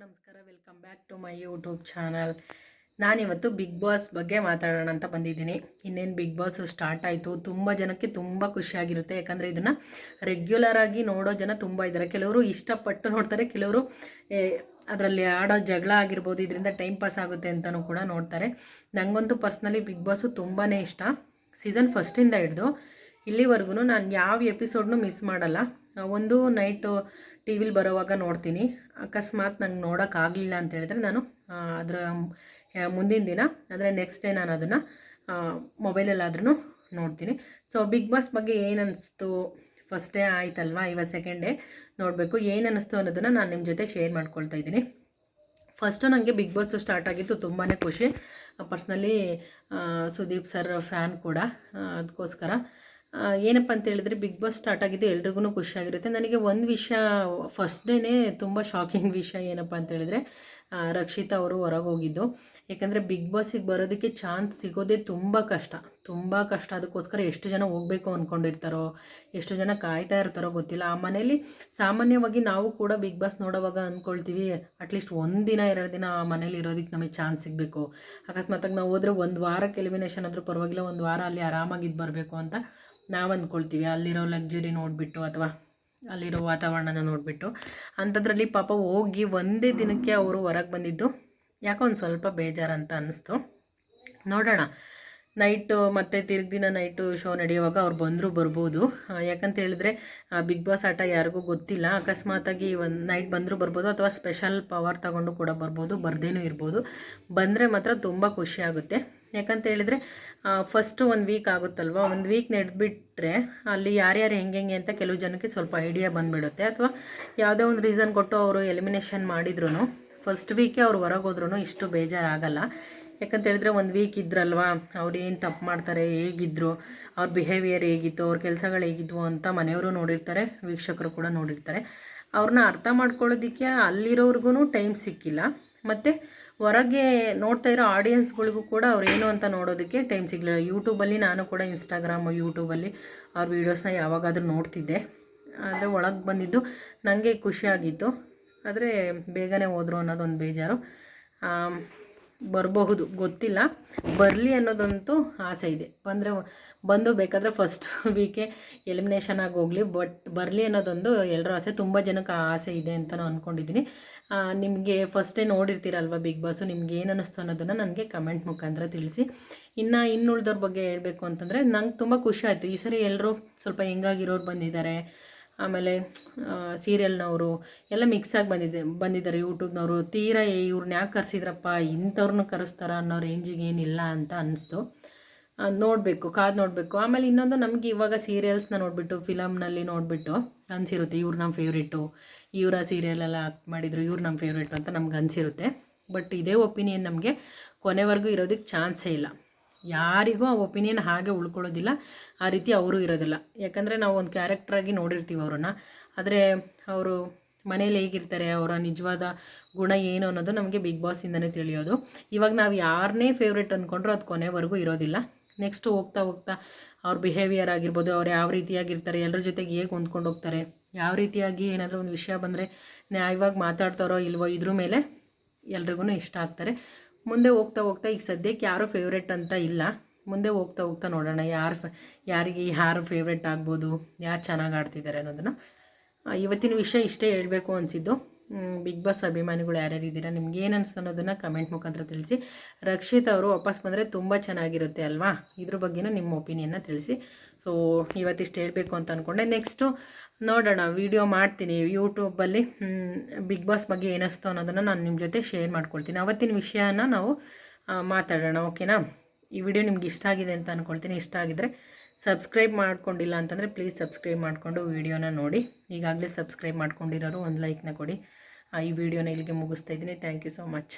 ನಮಸ್ಕಾರ welcome back to my YouTube channel ನಾನಿವತ್ತು Bigg Boss ಬಗ್ಗೆ ಮಾತಾಡೋಣ ಅಂತ ಬಂದಿದ್ದೀನಿ. ಇನ್ನೇನು ಬಿಗ್ ಬಾಸ್ ಸ್ಟಾರ್ಟ್ ಆಯಿತು, ತುಂಬ ಜನಕ್ಕೆ ತುಂಬ ಖುಷಿಯಾಗಿರುತ್ತೆ ಯಾಕಂದರೆ ಇದನ್ನು ರೆಗ್ಯುಲರ್ ಆಗಿ ನೋಡೋ ಜನ ತುಂಬ ಇದ್ದಾರೆ. ಕೆಲವರು ಇಷ್ಟಪಟ್ಟು ನೋಡ್ತಾರೆ, ಕೆಲವರು ಅದರಲ್ಲಿ ಆಡೋ ಜಗಳ ಆಗಿರ್ಬೋದು, ಇದರಿಂದ ಟೈಮ್ ಪಾಸ್ ಆಗುತ್ತೆ ಅಂತಲೂ ಕೂಡ ನೋಡ್ತಾರೆ. ನನಗಂತೂ ಪರ್ಸ್ನಲಿ ಬಿಗ್ ಬಾಸು ತುಂಬಾ ಇಷ್ಟ. ಸೀಸನ್ ಫಸ್ಟಿಂದ ಹಿಡಿದು ಇಲ್ಲಿವರೆಗೂ ನಾನು ಯಾವ ಎಪಿಸೋಡ್ನು ಮಿಸ್ ಮಾಡಲ್ಲ. ಒಂದು ನೈಟು ಟಿ ವಿಲಿ ಬರೋವಾಗ ನೋಡ್ತೀನಿ. ಅಕಸ್ಮಾತ್ ನಂಗೆ ನೋಡೋಕ್ಕಾಗಲಿಲ್ಲ ಅಂತ ಹೇಳಿದ್ರೆ ನಾನು ಅದರ ಮುಂದಿನ ದಿನ, ಅಂದರೆ ನೆಕ್ಸ್ಟ್ ಡೇ ನಾನು ಅದನ್ನು ಮೊಬೈಲಲ್ಲಾದ್ರೂ ನೋಡ್ತೀನಿ. ಸೊ ಬಿಗ್ ಬಾಸ್ ಬಗ್ಗೆ ಏನು ಅನ್ನಿಸ್ತು ಫಸ್ಟ್ ಡೇ ಆಯ್ತಲ್ವಾ? ಇವಾಗ ಸೆಕೆಂಡ್ ಡೇ ನೋಡಬೇಕು. ಏನು ಅನ್ನಿಸ್ತು ಅನ್ನೋದನ್ನು ನಾನು ನಿಮ್ಮ ಜೊತೆ ಶೇರ್ ಮಾಡ್ಕೊಳ್ತಾ ಇದ್ದೀನಿ. ಫಸ್ಟು ನನಗೆ ಬಿಗ್ ಬಾಸ್ ಸ್ಟಾರ್ಟ್ ಆಗಿದ್ದು ತುಂಬಾ ಖುಷಿ. ಪರ್ಸ್ನಲಿ ಸುದೀಪ್ ಸರ್ ಫ್ಯಾನ್ ಕೂಡ. ಅದಕ್ಕೋಸ್ಕರ ಏನಪ್ಪ ಅಂತ ಹೇಳಿದ್ರೆ ಬಿಗ್ ಬಾಸ್ ಸ್ಟಾರ್ಟ್ ಆಗಿದ್ದು ಎಲ್ರಿಗೂ ಖುಷಿಯಾಗಿರುತ್ತೆ ನನಗೆ ಒಂದು ವಿಷಯ ಫಸ್ಟ್ ಡೇನೇ ತುಂಬ ಶಾಕಿಂಗ್ ವಿಷಯ ಏನಪ್ಪ ಅಂತ ಹೇಳಿದ್ರೆ ರಕ್ಷಿತಾ ಅವರು ಹೊರಗೆ ಹೋಗಿದ್ದು. ಯಾಕಂದರೆ ಬಿಗ್ ಬಾಸಿಗೆ ಬರೋದಕ್ಕೆ ಚಾನ್ಸ್ ಸಿಗೋದೇ ತುಂಬ ಕಷ್ಟ. ತುಂಬ ಕಷ್ಟ. ಅದಕ್ಕೋಸ್ಕರ ಎಷ್ಟು ಜನ ಹೋಗಬೇಕು ಅಂದ್ಕೊಂಡಿರ್ತಾರೋ ಎಷ್ಟು ಜನ ಕಾಯ್ತಾ ಇರ್ತಾರೋ ಗೊತ್ತಿಲ್ಲ. ಆ ಮನೇಲಿ ಸಾಮಾನ್ಯವಾಗಿ ನಾವು ಕೂಡ ಬಿಗ್ ಬಾಸ್ ನೋಡೋವಾಗ ಅಂದ್ಕೊಳ್ತೀವಿ ಅಟ್ಲೀಸ್ಟ್ ಒಂದು ದಿನ, ಎರಡು ದಿನ ಆ ಮನೇಲಿ ಇರೋದಕ್ಕೆ ನಮಗೆ ಚಾನ್ಸ್ ಸಿಗಬೇಕು. ಅಕಸ್ಮಾತಾಗಿ ನಾವು ಹೋದರೆ ಒಂದು ವಾರಕ್ಕೆ ಎಲಿಮಿನೇಷನ್ ಆದರೂ ಪರವಾಗಿಲ್ಲ, ಒಂದು ವಾರ ಅಲ್ಲಿ ಆರಾಮಾಗಿದ್ದು ಬರಬೇಕು ಅಂತ ನಾವು ಅಂದ್ಕೊಳ್ತೀವಿ, ಅಲ್ಲಿರೋ ಲಕ್ಸುರಿ ನೋಡಿಬಿಟ್ಟು ಅಥವಾ ಅಲ್ಲಿರೋ ವಾತಾವರಣನ ನೋಡಿಬಿಟ್ಟು. ಅಂಥದ್ರಲ್ಲಿ ಪಾಪ ಹೋಗಿ ಒಂದೇ ದಿನಕ್ಕೆ ಅವರು ಹೊರಗೆ ಬಂದಿದ್ದು. ಯಾಕೋ ಒಂದು ಸ್ವಲ್ಪ ಬೇಜಾರಂತ ಅನ್ನಿಸ್ತು ನೋಡೋಣ. ನೈಟು ಮತ್ತೆ ತಿರ್ಗಿ ದಿನ ನೈಟು ಶೋ ನಡೆಯುವಾಗ ಅವ್ರು ಬಂದರೂ ಬರ್ಬೋದು. ಯಾಕಂತ ಹೇಳಿದ್ರೆ ಬಿಗ್ ಬಾಸ್ ಆಟ ಯಾರಿಗೂ ಗೊತ್ತಿಲ್ಲ. ಅಕಸ್ಮಾತಾಗಿ ಒಂದು ನೈಟ್ ಬಂದರೂ ಬರ್ಬೋದು ಅಥವಾ ಸ್ಪೆಷಲ್ ಪವರ್ ತಗೊಂಡು ಕೂಡ ಬರ್ಬೋದು, ಬರ್ದೇನೂ ಇರ್ಬೋದು. ಬಂದರೆ ಮಾತ್ರ ತುಂಬ ಖುಷಿ ಆಗುತ್ತೆ. ಯಾಕಂತ ಹೇಳಿದರೆ ಫಸ್ಟು ಒಂದು ವೀಕ್ ಆಗುತ್ತಲ್ವ? ಒಂದು ವೀಕ್ ನಡೆದ್ಬಿಟ್ರೆ ಅಲ್ಲಿ ಯಾರ್ಯಾರು ಹೆಂಗೆ ಹೆಂಗೆ ಅಂತ ಕೆಲವು ಜನಕ್ಕೆ ಸ್ವಲ್ಪ ಐಡಿಯಾ ಬಂದುಬಿಡುತ್ತೆ. ಅಥವಾ ಯಾವುದೇ ಒಂದು ರೀಸನ್ ಕೊಟ್ಟು ಅವರು ಎಲಿಮಿನೇಷನ್ ಮಾಡಿದ್ರು ಫಸ್ಟ್ ವೀಕೆ ಅವ್ರು ಹೊರಗೆ ಹೋದ್ರೂ ಇಷ್ಟು ಬೇಜಾರಾಗಲ್ಲ. ಯಾಕಂತ ಹೇಳಿದ್ರೆ ಒಂದು ವೀಕ್ ಇದ್ರಲ್ವಾ? ಅವ್ರು ಏನು ತಪ್ಪು ಮಾಡ್ತಾರೆ? ಹೇಗಿದ್ರು? ಅವ್ರ ಬಿಹೇವಿಯರ್ ಹೇಗಿತ್ತು? ಅವ್ರ ಕೆಲಸಗಳು ಹೇಗಿದ್ವು ಅಂತ ಮನೆಯವರು ನೋಡಿರ್ತಾರೆ, ವೀಕ್ಷಕರು ಕೂಡ ನೋಡಿರ್ತಾರೆ. ಅವ್ರನ್ನ ಅರ್ಥ ಮಾಡ್ಕೊಳ್ಳೋದಕ್ಕೆ ಅಲ್ಲಿರೋರ್ಗು ಟೈಮ್ ಸಿಕ್ಕಿಲ್ಲ. ಮತ್ತು ಹೊರಗೆ ನೋಡ್ತಾ ಇರೋ ಆಡಿಯನ್ಸ್ಗಳಿಗೂ ಕೂಡ ಅವ್ರು ಏನು ಅಂತ ನೋಡೋದಕ್ಕೆ ಟೈಮ್ ಸಿಗಲಿಲ್ಲ. ಯೂಟ್ಯೂಬಲ್ಲಿ ನಾನು ಕೂಡ ಇನ್ಸ್ಟಾಗ್ರಾಮು ಯೂಟ್ಯೂಬಲ್ಲಿ ಅವ್ರ ವೀಡಿಯೋಸ್ನ ಯಾವಾಗಾದರೂ ನೋಡ್ತಿದ್ದೆ. ಆದರೆ ಒಳಗೆ ಬಂದಿದ್ದು ನನಗೆ ಖುಷಿಯಾಗಿತ್ತು ಆದರೆ ಬೇಗನೆ ಹೋದರು ಅನ್ನೋದೊಂದು ಬೇಜಾರು. ಬರಬಹುದು, ಗೊತ್ತಿಲ್ಲ. ಬರಲಿ ಅನ್ನೋದಂತೂ ಆಸೆ ಇದೆ. ಅಂದರೆ ಬಂದು ಬೇಕಾದರೆ ಫಸ್ಟ್ ವೀಕೆ ಎಲಿಮಿನೇಷನ್ ಆಗಿ ಹೋಗಲಿ ಬಟ್ ಬರಲಿ ಅನ್ನೋದೊಂದು ಎಲ್ಲರ ಆಸೆ, ತುಂಬ ಜನಕ್ಕೆ ಆಸೆ ಇದೆ ಅಂತಲೂ ಅಂದ್ಕೊಂಡಿದ್ದೀನಿ ನಿಮಗೆ ಫಸ್ಟೇ ನೋಡಿರ್ತೀರಲ್ವ ಬಿಗ್ ಬಾಸು ನಿಮ್ಗೆ ಏನು ಅನ್ನಿಸ್ತು ಅನ್ನೋದನ್ನು ನನಗೆ ಕಮೆಂಟ್ ಮುಖಾಂತರ ತಿಳಿಸಿ. ಇನ್ನು ಇನ್ನುಳಿದವ್ರ ಬಗ್ಗೆ ಹೇಳಬೇಕು ಅಂತಂದರೆ ನಂಗೆ ತುಂಬ ಖುಷಿ ಆಯಿತು. ಈ ಸರಿ ಎಲ್ಲರೂ ಸ್ವಲ್ಪ ಹೆಂಗಾಗಿರೋರು ಬಂದಿದ್ದಾರೆ ಆಮೇಲೆ ಸೀರಿಯಲ್ನವರು ಎಲ್ಲ ಮಿಕ್ಸ್ ಆಗಿ ಬಂದಿದೆ, ಬಂದಿದ್ದಾರೆ. ಯೂಟ್ಯೂಬ್ನವರು ತೀರಾ ಇವ್ರನ್ನ ಯಾಕೆ ಕರೆಸಿದ್ರಪ್ಪ? ಇಂಥವ್ರನ್ನ ಕರೆಸ್ತಾರ ಅನ್ನೋ ರೇಂಜಿಗೆ ಏನಿಲ್ಲ ಅಂತ ಅನ್ನಿಸ್ತು ನೋಡಬೇಕು, ಕಾದು ನೋಡಬೇಕು. ಆಮೇಲೆ ಇನ್ನೊಂದು ನಮಗೆ ಇವಾಗ ಸೀರಿಯಲ್ಸ್ನ ನೋಡಿಬಿಟ್ಟು ಫಿಲಮ್ನಲ್ಲಿ ನೋಡಿಬಿಟ್ಟು ಅನಿಸಿರುತ್ತೆ, ಇವ್ರು ನಮ್ಮ ಫೇವ್ರೇಟು ಇವರ ಸೀರಿಯಲೆಲ್ಲ ಆಕ್ಟ್ ಮಾಡಿದರು, ಇವ್ರು ನಮ್ಮ ಫೇವ್ರೇಟು ಅಂತ ನಮ್ಗೆ ಅನಿಸಿರುತ್ತೆ. ಬಟ್ ಇದೇ ಒಪಿನಿಯನ್ ನಮಗೆ ಕೊನೆವರೆಗೂ ಇರೋದಕ್ಕೆ ಚಾನ್ಸೇ ಇಲ್ಲ. ಯಾರಿಗೂ ಆ ಒಪಿನಿಯನ್ ಹಾಗೆ ಉಳ್ಕೊಳ್ಳೋದಿಲ್ಲ. ಆ ರೀತಿ ಅವರು ಇರೋದಿಲ್ಲ. ಯಾಕಂದರೆ ನಾವು ಒಂದು ಕ್ಯಾರೆಕ್ಟ್ರಾಗಿ ನೋಡಿರ್ತೀವಿ ಅವರನ್ನು. ಆದರೆ ಅವರು ಮನೇಲಿ ಹೇಗಿರ್ತಾರೆ, ಅವರ ನಿಜವಾದ ಗುಣ ಏನು ಅನ್ನೋದು ನಮಗೆ ಬಿಗ್ ಬಾಸಿಂದನೇ ತಿಳಿಯೋದು. ಇವಾಗ ನಾವು ಯಾರನ್ನೇ ಫೇವ್ರೇಟ್ ಅಂದ್ಕೊಂಡ್ರೂ ಅದು ಕೊನೆವರೆಗೂ ಇರೋದಿಲ್ಲ. ನೆಕ್ಸ್ಟ್ ಹೋಗ್ತಾ ಹೋಗ್ತಾ ಅವ್ರ ಬಿಹೇವಿಯರ್ ಆಗಿರ್ಬೋದು, ಅವ್ರು ಯಾವ ರೀತಿಯಾಗಿರ್ತಾರೆ ಎಲ್ಲರ ಜೊತೆಗೆ ಹೇಗೆ ಹೊಂದ್ಕೊಂಡು ಹೋಗ್ತಾರೆ, ಯಾವ ರೀತಿಯಾಗಿ ಏನಾದರೂ ಒಂದು ವಿಷಯ ಬಂದರೆ ನ್ಯಾಯವಾಗಿ ಮಾತಾಡ್ತಾರೋ ಇಲ್ವೋ ಇದ್ರ ಮೇಲೆ ಎಲ್ರಿಗೂ ಇಷ್ಟ ಆಗ್ತಾರೆ. ಮುಂದೆ ಹೋಗ್ತಾ ಹೋಗ್ತಾ ಈಗ ಸದ್ಯಕ್ಕೆ ಯಾರು ಫೇವ್ರೇಟ್ ಅಂತ ಇಲ್ಲ. ಮುಂದೆ ಹೋಗ್ತಾ ಹೋಗ್ತಾ ನೋಡೋಣ ಯಾರು ಫ ಯಾರಿಗೆ ಯಾರು ಫೇವ್ರೇಟ್ ಆಗ್ಬೋದು, ಯಾರು ಚೆನ್ನಾಗಿ ಆಡ್ತಿದ್ದಾರೆ ಅನ್ನೋದನ್ನು. ಇವತ್ತಿನ ವಿಷಯ ಇಷ್ಟೇ ಹೇಳಬೇಕು ಅನಿಸಿದ್ದು. ಬಿಗ್ ಬಾಸ್ ಅಭಿಮಾನಿಗಳು ಯಾರ್ಯಾರು ಇದ್ದೀರಾ? ನಿಮ್ಗೆ ಏನು ಅನಿಸ್ತು ಅನ್ನೋದನ್ನು ಕಮೆಂಟ್ ಮುಖಾಂತರ ತಿಳಿಸಿ. ರಕ್ಷಿತ್ ಅವರು ವಾಪಸ್ ಬಂದರೆ ತುಂಬ ಚೆನ್ನಾಗಿರುತ್ತೆ ಅಲ್ವಾ? ಇದ್ರ ಬಗ್ಗೆನೂ ನಿಮ್ಮ ಒಪಿನಿಯನ್ನ ತಿಳಿಸಿ. ಸೊ ಇವತ್ತಿಷ್ಟು ಹೇಳಬೇಕು ಅಂತ ಅಂದ್ಕೊಂಡೆ ನೆಕ್ಸ್ಟು ನೋಡೋಣ ವಿಡಿಯೋ ಮಾಡ್ತೀನಿ ಯೂಟ್ಯೂಬಲ್ಲಿ ಬಿಗ್ ಬಾಸ್ ಬಗ್ಗೆ ಏನಿಸ್ತು ಅನ್ನೋದನ್ನು ನಾನು ನಿಮ್ಮ ಜೊತೆ ಶೇರ್ ಮಾಡ್ಕೊಳ್ತೀನಿ. ಅವತ್ತಿನ ವಿಷಯನ ನಾವು ಮಾತಾಡೋಣ ಓಕೆನಾ ಈ ವಿಡಿಯೋ ನಿಮ್ಗೆ ಇಷ್ಟ ಆಗಿದೆ ಅಂತ ಅಂದ್ಕೊಳ್ತೀನಿ ಇಷ್ಟ ಆಗಿದ್ರೆ ಸಬ್ಸ್ಕ್ರೈಬ್ ಮಾಡ್ಕೊಂಡಿಲ್ಲ ಅಂತಂದರೆ ಪ್ಲೀಸ್ ಸಬ್ಸ್ಕ್ರೈಬ್ ಮಾಡಿಕೊಂಡು ವಿಡಿಯೋನ ನೋಡಿ. ಈಗಾಗಲೇ ಸಬ್ಸ್ಕ್ರೈಬ್ ಮಾಡ್ಕೊಂಡಿರೋರು ಒಂದು ಲೈಕ್ನ ಕೊಡಿ. ಈ ವಿಡಿಯೋನ ಇಲ್ಲಿಗೆ ಮುಗಿಸ್ತಾ ಇದ್ದೀನಿ. Thank you so much